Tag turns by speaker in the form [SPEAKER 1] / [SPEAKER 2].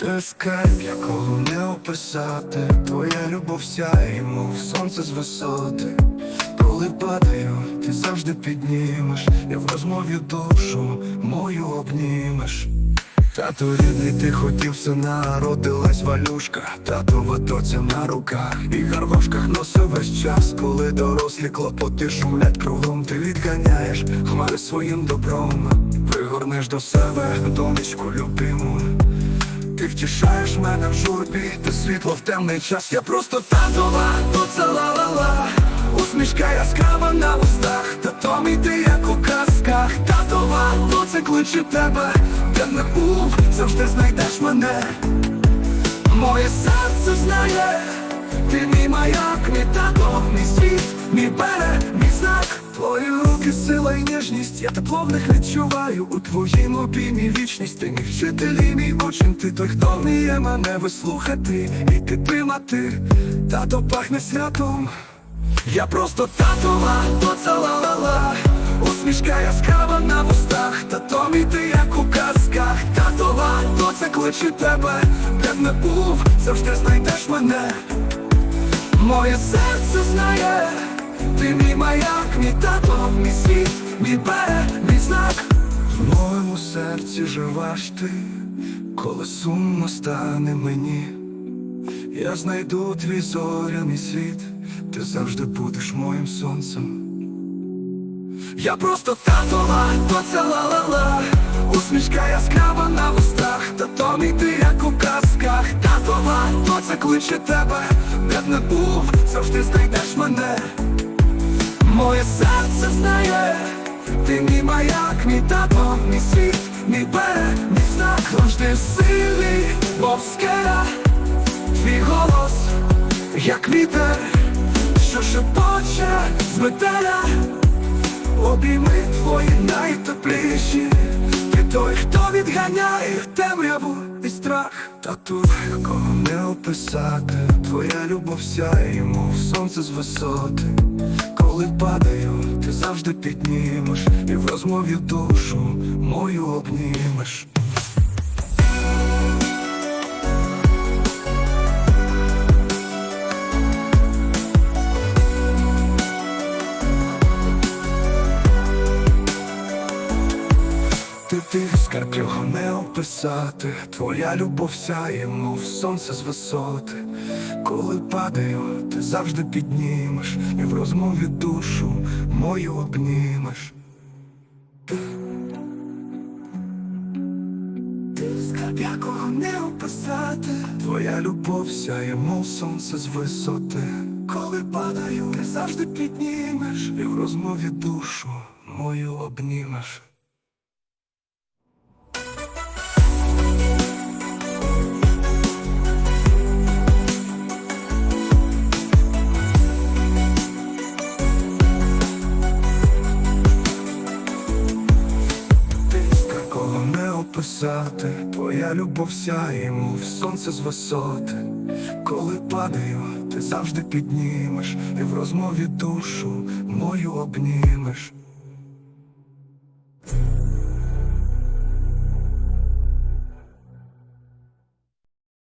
[SPEAKER 1] Ти скайп, якого не описати. Твоя любов сяє, мов сонце з висоти. Коли падаю, ти завжди піднімеш. Я в розмові душу мою обнімеш Тату рідний, ти хотів сина, родилась валюшка. Татова доця на руках і гарвашках носив весь час. Коли дорослі клопоти шумлять кругом Ти відганяєш хмари своїм добром. Пригорнеш до себе, донечку любиму. Ти втішаєш мене в журбі, ти світло в темний час. Я просто татова, це ла-ла-ла Усмішка кличе тебе, де не був, завжди знайдеш мене. Моє серце знає, ти мій маяк, мій тато, мій світ, мій берег, мій знак. Твої руки, сила і ніжність, я тепло в них відчуваю у твоїм обіймі вічність, ти мій вчитель і мій учень, ти той, хто вміє мене вислухати і підтримати. Тато пахне святом. Я просто татова, то це ла-ла-ла Усмішка яскрава на вустах Тато мій ти як у казках. Татова, то це кличе тебе. Де б не був, завжди знайдеш мене. Моє серце знає Ти мій маяк, мій тато, мій світ, мій берег, мій знак. В моєму серці живеш ти Коли сумно стане мені. Я знайду твій зоряний світ, ти завжди будеш моїм сонцем. Я просто татова, то це ла-ла-ла. Усмішка яскрава на вустах, та то мій ти як у казках. Татова, то це кличе тебе, де б не був, завжди знайдеш мене. Моє серце знає, ти мій маяк, мій тато, мій світ, мій берег, мій знак. Завжди сильний, мов скеля Твій голос, як вітер, що шепоче з метеля Обійми твої найтепліші. Ти той, хто відганяє темряву і страх. Та тут якого не описати. Твоя любов сяє, мов сонце з висоти. Коли падаю, ти завжди піднімеш І в розмові душу мою обнімеш Ти ти скарб його не описати? Твоя любов сяє, мов сонце з висоти. Коли падаю, ти завжди піднімеш І в розмові душу мою обнімеш. Ти скарб якого не описати? Твоя любов сяє, мов сонце з висоти. Коли падаю, ти завжди піднімеш І в розмові душу мою обнімеш не описати, твоя любов сяє, мов сонце з висоти. Коли падаю, ти завжди піднімеш, і в розмові душу мою обнімеш.